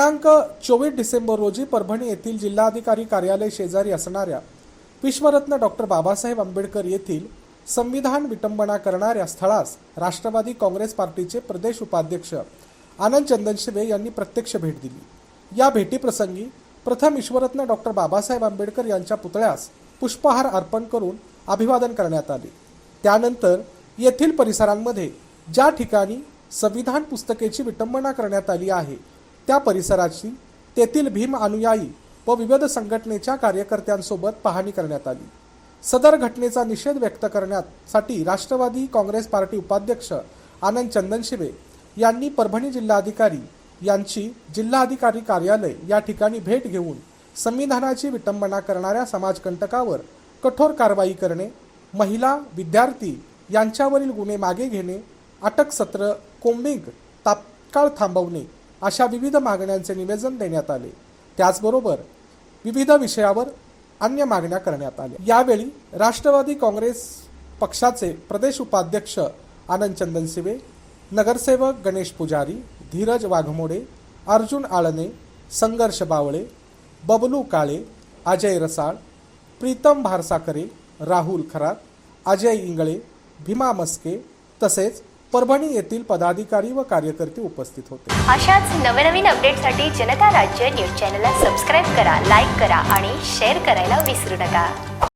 दिनांक चोवीस डिसेंबर रोजी परभणी येथील जिल्हाधिकारी कार्यालय शेजारी असणाऱ्या विश्वरत्न डॉक्टर बाबासाहेब आंबेडकर येथील संविधान विटंबना करणाऱ्या स्थळास राष्ट्रवादी काँग्रेस पार्टीचे प्रदेश उपाध्यक्ष आनंद चंदनशिवे यांनी प्रत्यक्ष भेट दिली. या भेटीप्रसंगी प्रथम ईश्वरत्न डॉक्टर बाबासाहेब आंबेडकर यांच्या पुतळ्यास पुष्पहार अर्पण करून अभिवादन करण्यात आले. त्यानंतर येथील परिसरांमध्ये ज्या ठिकाणी संविधान पुस्तकेची विटंबना करण्यात आली आहे त्या परिसराची तेथील भीम अनुयायी व विविध संघटनेच्या कार्यकर्त्यांसोबत पाहणी करण्यात आली. सदर घटनेचा निषेध व्यक्त करण्यासाठी राष्ट्रवादी काँग्रेस पार्टी उपाध्यक्ष आनंद चंदनशिवे यांनी परभणी जिल्हाधिकारी यांची जिल्हाधिकारी कार्यालय या ठिकाणी भेट घेऊन संविधानाची विटंबना करणाऱ्या समाजकंटकावर कठोर कारवाई करणे महिला विद्यार्थी यांच्यावरील गुन्हे मागे घेणे अटक सत्र कोंबिंग तात्काळ थांबवणे अशा विविध मागण्यांचे निवेदन देण्यात आले. त्याचबरोबर विविध विषयावर अन्य मागण्या करण्यात आल्या. यावेळी राष्ट्रवादी काँग्रेस पक्षाचे प्रदेश उपाध्यक्ष आनंद चंदनसिवे नगरसेवक गणेश पुजारी धीरज वाघमोडे अर्जुन आळने संघर्ष बावळे बबलू काळे अजय रसाळ प्रीतम भारसाकरे राहुल खरात अजय इंगळे भीमा मस्के तसेच परभणी येथील पदाधिकारी व कार्यकर्ते उपस्थित होते. अशाच नवनवीन अपडेटसाठी जनता राज्य न्यूज चॅनलला सबस्क्राईब करा लाईक करा आणि शेअर करायला विसरू नका.